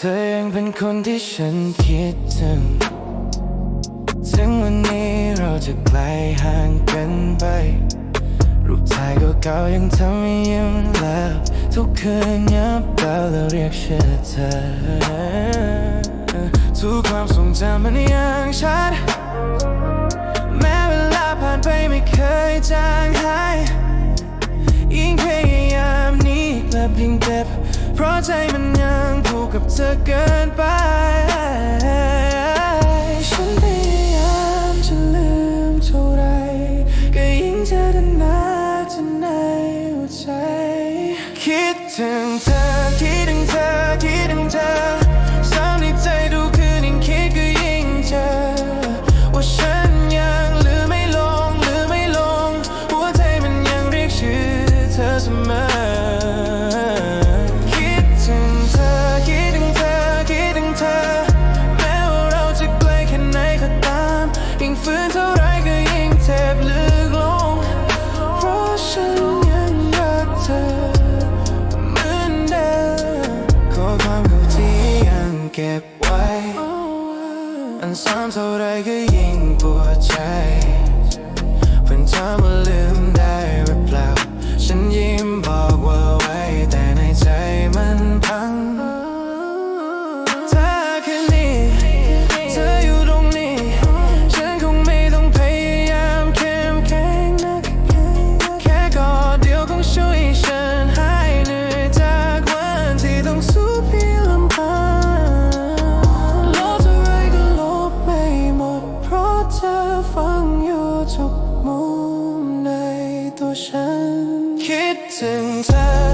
ธอยังเป็นคนที่ฉันคิดถึง ถึงวันนี้เราจะไกลห่างกันไป รูปถ่ายเก่าๆยังทำให้ยิ้มแล้วทุกคืนยับตาแล้วเรียกชื่อเธอ ทุกความทรงจำมันยังชัด แม้เวลาผ่านไปไม่เคยจางหายยิ่งพยายามนี้กลับยิ่งเจ็บเพราะใจมันยัง กกับเธอเกินไป ฉันพยายามจะลืมเท่าไร ก็ยิ่งเจอแต่หน้าจนในหัวใจ คิดถึงเธอ เก็บไว้อันซ้ำเท่าไรก็ยิ่งปวดใจ kittens have